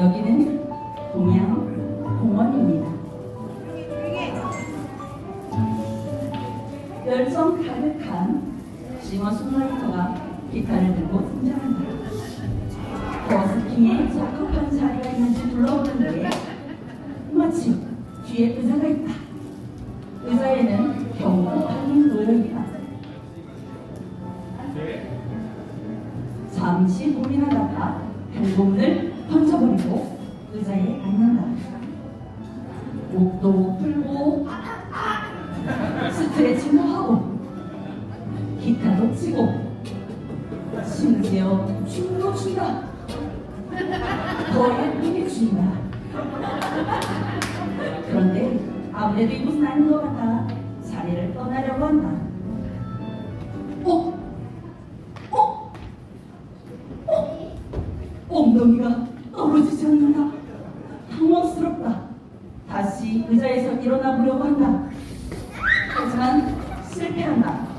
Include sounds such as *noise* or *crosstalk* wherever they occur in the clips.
여기는 동양 공원입니다. 열정 가득한 싱어 송라이터가 기타를 들고 등장한다. 버스킹에 적합한 자리가 있는지 둘러보는데 마치 뒤에 의자가 있다. 의자에는 경고 달린 노력이다. 잠시 고민하다가 경고문을 던져버리고 의자에 앉는다. 목도 풀고 스트레칭도 하고 기타도 치고 심지어 춤도 춘다. 더 예쁘게 춘다. 그런데 아무래도 이곳은 아닌 것 같아 자리를 떠나려고 한다. 어? 어? 어? 엉덩이가 떨어지지 않는다. 당황스럽다. 다시 의자에서 일어나 보려고 한다. 하지만 실패한다.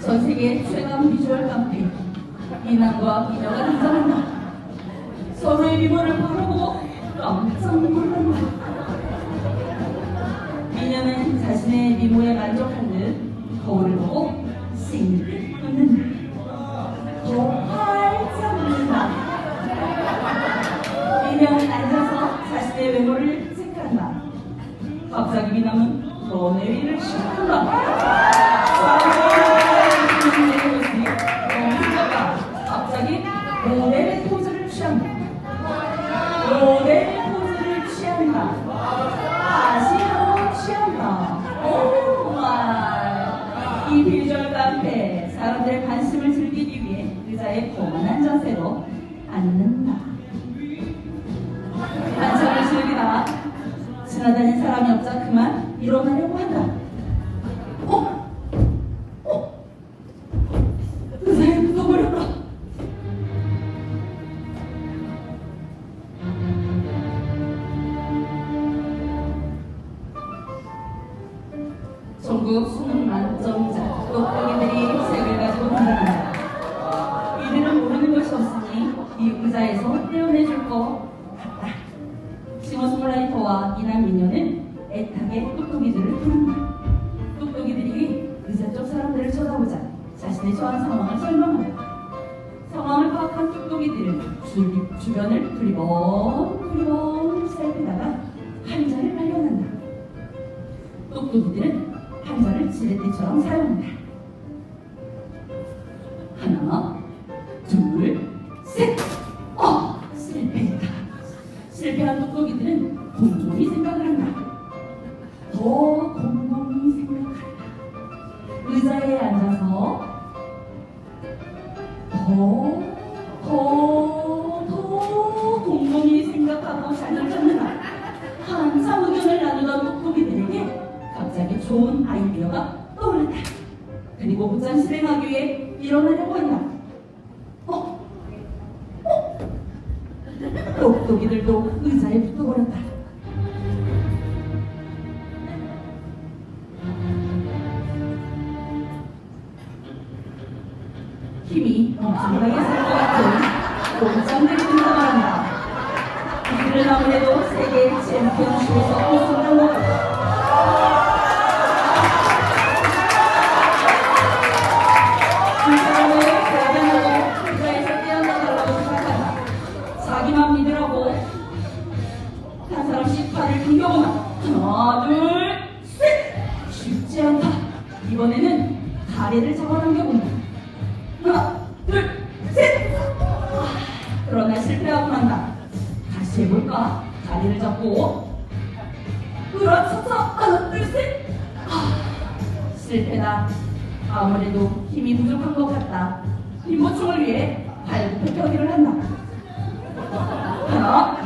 전 세계 최강 비주얼 깡패 이남과 이녀가 등장한다. 서로의 미모를 바라보고 깜짝 놀란다. 미녀는 자신의 미모에 만족한 듯 거울을 보고 처한 상황을 설명한다. 상황을 파악한 똑똑이들은 주, 주변을 두리번 두리번 살피다가 한 자를 발견한다. 똑똑이들은 한 자를 지렛대처럼 사용한다. 의자에 붙어버렸다. 힘이 엄청나게 셀것 같은 꼼짝들이 등장한다. 이들은 아무래도 세계 챔피언십에서 우승한 것 같다. 자기만 믿으 힘보충을 위해 펴기를 한다. 하나,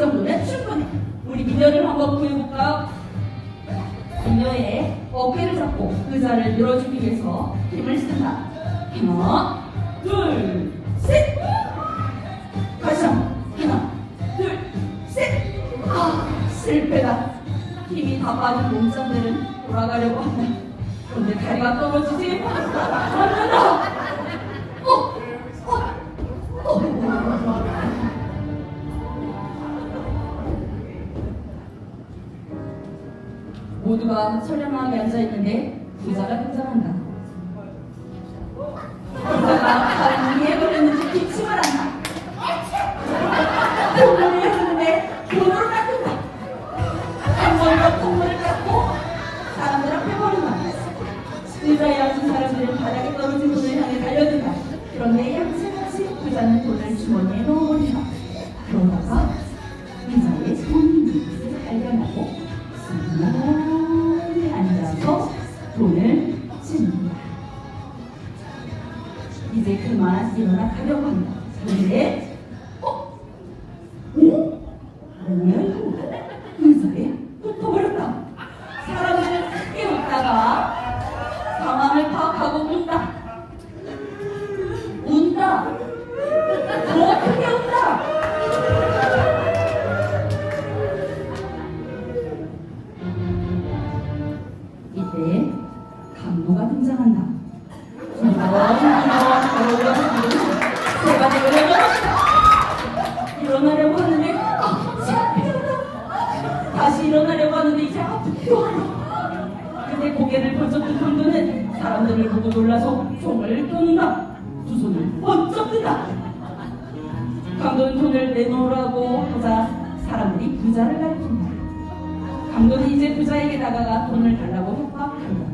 정도면 충분해. 우리 미녀를 한번 보여볼까? 미녀의 어깨를 잡고 그 의자를 늘어주기 위해서 힘을 쓴다. 하나, 둘, 셋! 다시 한번. 하나, 둘, 셋! 아, 실패다. 힘이 다 빠진 몸짱들은 돌아가려고 한다. 근데 다리가 떨어지지? *laughs* 아, 모두가 처량하게 앉아있는데 부자가 등장한다. 상황을 파악하고 운다. 운다. 그때 고개를 번쩍 든 강도는 사람들을 보고 놀라서 총을 끄는다. 두 손을 번쩍 든다. 강도는 돈을 내놓으라고 하자 사람들이 부자를 가리킨다. 강도는 이제 부자에게 다가가 돈을 달라고 협박한다.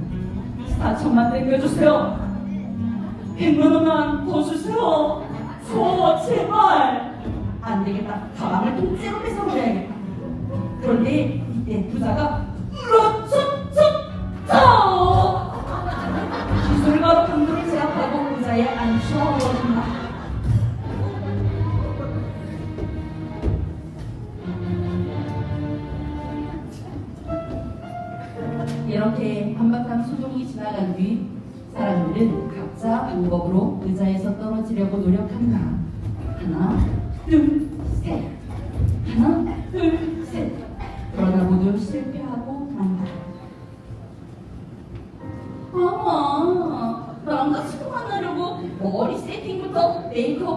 4천만 땡겨주세요. 100만 원만 더 주세요. 저 제발. 안 되겠다. 가방을 통째로 뺏어버려야겠다. 그런데 이때 부자가 이렇게 한바탕 소동이 지나간 뒤 사람들은 각자 방법으로 의자에서 떨어지려고 노력한다.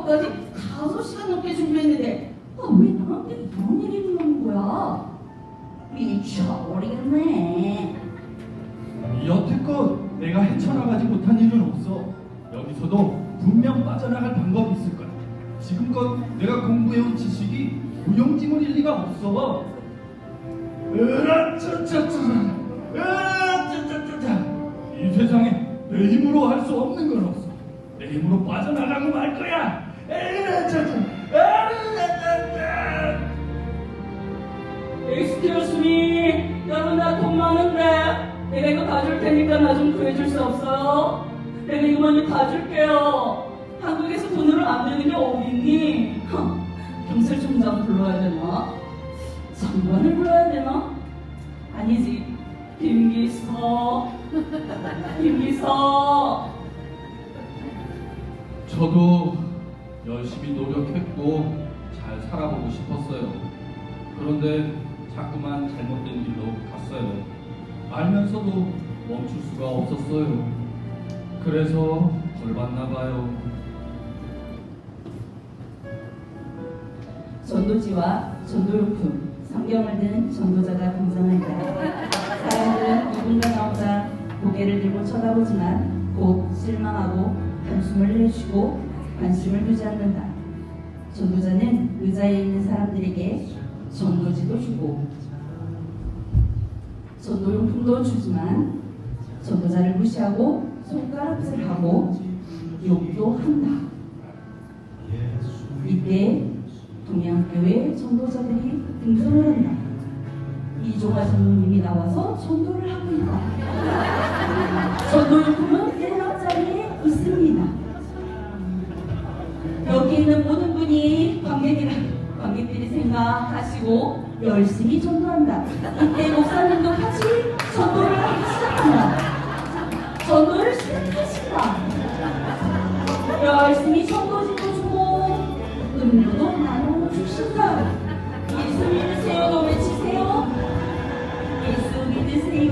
메이크업까지 다섯 시간 넘게 준비했는데 아, 왜 나한테 이런 일이 일어나는 거야? 미쳐버리겠네. 여태껏 내가 헤쳐나가지 못한 일은 없어. 여기서도 분명 빠져나갈 방법이 있을 거야. 지금껏 내가 공부해온 지식이 무용지물일 리가 없어. 으라차차차, 으라차차차차. 이 세상에 내 힘으로 할 수 없는 건 없어. 내 힘으로 빠져나가고 말 거야. Me. 여러분 나 돈 많은데 내가 이거 다 줄 테니까 나 좀 구해줄 수 없어요? 내가 이거 많이 다 줄게요. 한국에서 돈으로 안 되는 게 어딨니? 헉, 경찰청장 불러야 되나? 장관을 불러야 되나? 아니지. 김기서. *laughs* 김기서. 저도 열심히 노력했고 잘 살아보고 싶었어요. 그런데 자꾸만 잘못된 길로 갔어요. 알면서도 멈출 수가 없었어요. 그래서 벌 받나 봐요. 전도지와 전도용품, 성경을 든 전도자가 등장한다. 사람들은 누군가 나오자 고개를 들고 쳐다보지만 곧 실망하고 한숨을 내쉬고 관심을 않는다. 전도자는 의자에 있는 사람들에게 전도지도 주고 전도용품도 주지만 전도자를 무시하고 손가락질 하고 욕도 한다. 이때 동양교회 전도자들이 등장을 한다. 이종화 전도님이 나와서 전도를 하고 있다. 전도용품은 맨 앞자리에 있습니다. 있는 모든 분이 관객이라 관객들이 생각하시고 열심히 전도한다. 이때 목사님도 같이 전도를 하기 시작한다. 전도를 시작하신다. 열심히 전도지도 주고 음료도 나눠 주신다. 예수 믿으세요. 외치세요. 예수 믿으세요.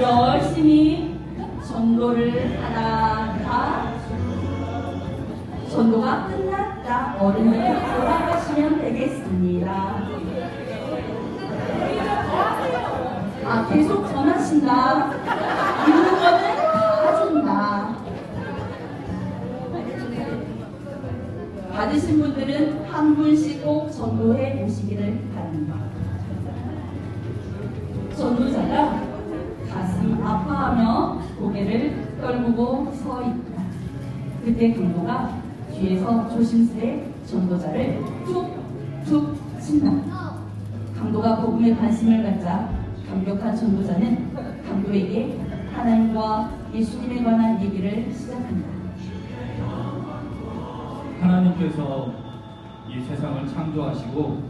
열심히 전도를 하다가 전도가 끝났다. 어른들이 돌아가시면 되겠습니다. 아, 계속 전하신다. 있는 거는 다 준다. 받으신 분들은 한 분씩 꼭 전도해 오시기를 바랍니다. 전도자가 가슴 아파하며 고개를 떨구고 서 있다. 그때 강도가 뒤에서 조심스레 전도자를 툭툭 친다. 강도가 복음에 관심을 갖자 감격한 전도자는 강도에게 하나님과 예수님에 관한 얘기를 시작한다. 하나님께서 이 세상을 창조하시고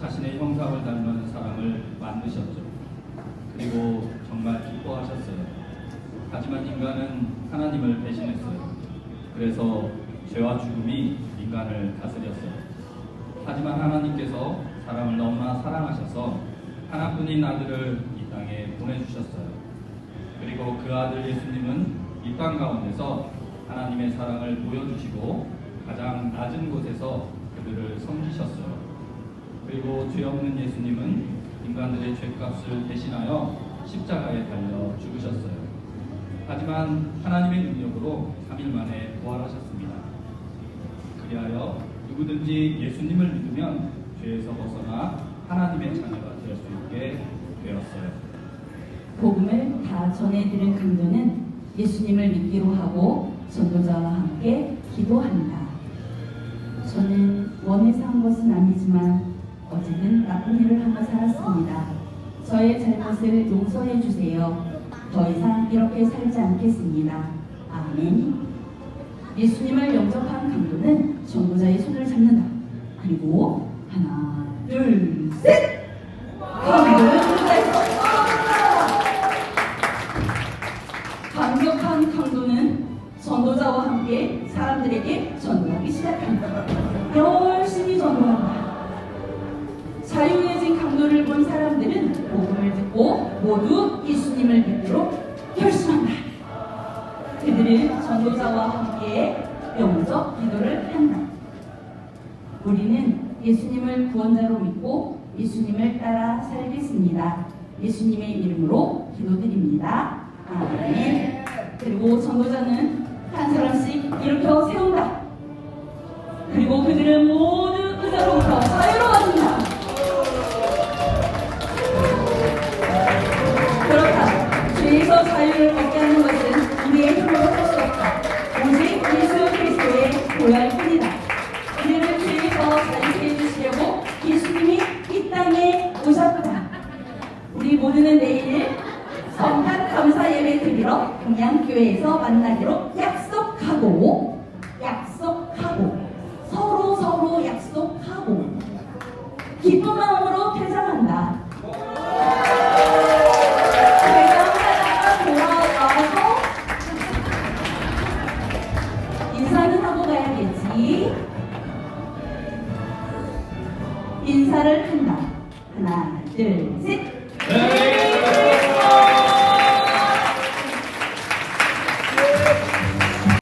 자신의 형상을 닮은 사람을 만드셨죠. 그리고 정말 기뻐하셨어요. 하지만 인간은 하나님을 배신했어요. 그래서 죄와 죽음이 인간을 다스렸어요. 하지만 하나님께서 사람을 너무나 사랑하셔서 하나뿐인 아들을 이 땅에 보내주셨어요. 그리고 그 아들 예수님은 이 땅 가운데서 하나님의 사랑을 보여주시고 가장 낮은 곳에서 그들을 섬기셨어요. 그리고 죄 없는 예수님은 인간들의 죄값을 대신하여 십자가에 달려 죽으셨어요. 하지만 하나님의 능력으로 3일 만에 부활하셨습니다. 그리하여 누구든지 예수님을 믿으면 죄에서 벗어나 하나님의 자녀가 될 수 있게 되었어요. 복음을 다 전해드린 강도는 예수님을 믿기로 하고 전도자와 함께 기도한다. 저는 원해서 한 것은 아니지만 어제는 나쁜 일을 하고 살았습니다. 저의 잘못을 용서해 주세요. 더 이상 이렇게 살지 않겠습니다. 아멘. 예수님을 영접한 강도는 전도자의 손을 잡는다. 그리고 하나, 둘, 셋! 강력한 강도는 전도자와 함께 사람들에게 전도하기 시작한다. 열심히 전도한다. 자유해진 강도를 본 사람들은 복음을 듣고 모두 예수님을 믿도록 원자로 믿고 예수님을 따라 살겠습니다. 예수님의 이름으로 기도드립니다. 아멘. 그리고 전도자는 한 사람씩 일으켜 세운다. 그리고 그들은 모두 기쁜 마음